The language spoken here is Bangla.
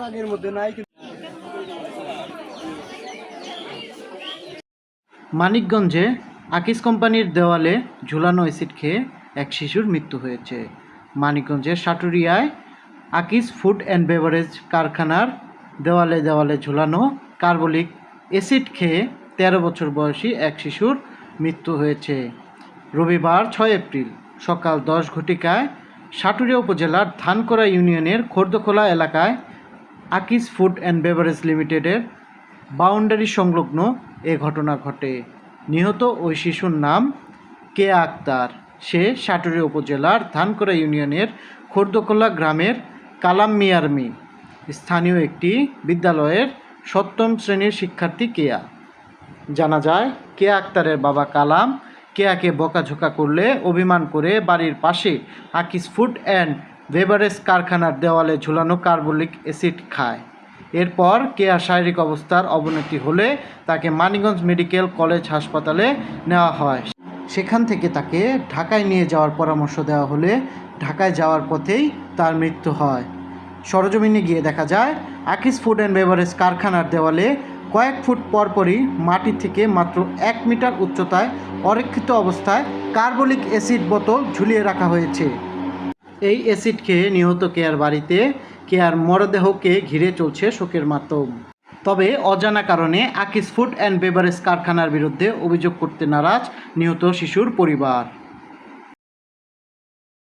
মধ্যে নাই মানিকগঞ্জে আকিস কোম্পানির দেওয়ালে ঝুলানো অ্যাসিড খেয়ে এক শিশুর মৃত্যু হয়েছে। মানিকগঞ্জের সাটুরিয়ায় আকিস ফুড অ্যান্ড বেভারেজ কারখানার দেওয়ালে দেওয়ালে ঝুলানো কার্বলিক অ্যাসিড খেয়ে তেরো বছর বয়সী এক শিশুর মৃত্যু হয়েছে। রবিবার ছয় এপ্রিল সকাল দশ ঘটিকায় সাটুরিয়া উপজেলার ধানকরা ইউনিয়নের খোর্দখোলা এলাকায় আকিস ফুড অ্যান্ড বেভারেজ লিমিটেডের বাউন্ডারি সংলগ্ন এ ঘটনা ঘটে। নিহত ওই শিশুর নাম কে আক্তার। সে সাটুরি উপজেলার ধানকরা ইউনিয়নের খোর্দকোলা গ্রামের কালাম মিয়ার মেয়ে স্থানীয় একটি বিদ্যালয়ের সপ্তম শ্রেণির শিক্ষার্থী কেয়া। জানা যায় কেয়া আক্তারের বাবা কালাম কেয়াকে বকাঝোকা করলে অভিমান করে বাড়ির পাশে আকিস ফুড অ্যান্ড বেভারেজ কারখানার দেওয়ালে ঝুলানো কার্বলিক অ্যাসিড খায়। এরপর কেয়া শারীরিক অবস্থার অবনতি হলে তাকে মানিগঞ্জ মেডিকেল কলেজ হাসপাতালে নেওয়া হয়। সেখান থেকে তাকে ঢাকায় নিয়ে যাওয়ার পরামর্শ দেওয়া হলে ঢাকায় যাওয়ার পথেই তার মৃত্যু হয়। সরজমিনে গিয়ে দেখা যায়, আকিস ফুড অ্যান্ড বেভারেজ কারখানার দেওয়ালে কয়েক ফুট পরপরই মাটি থেকে মাত্র এক মিটার উচ্চতায় অরক্ষিত অবস্থায় কার্বলিক অ্যাসিড বোতল ঝুলিয়ে রাখা হয়েছে। এই অ্যাসিড খেয়ে নিহত কেয়ার বাড়িতে, কেয়ার মরদেহকে ঘিরে চলছে শোকের মাতম তবে অজানা কারণে আকিস ফুড অ্যান্ড বেভারেজ কারখানার বিরুদ্ধে অভিযোগ করতে নারাজ নিহত শিশুর পরিবার।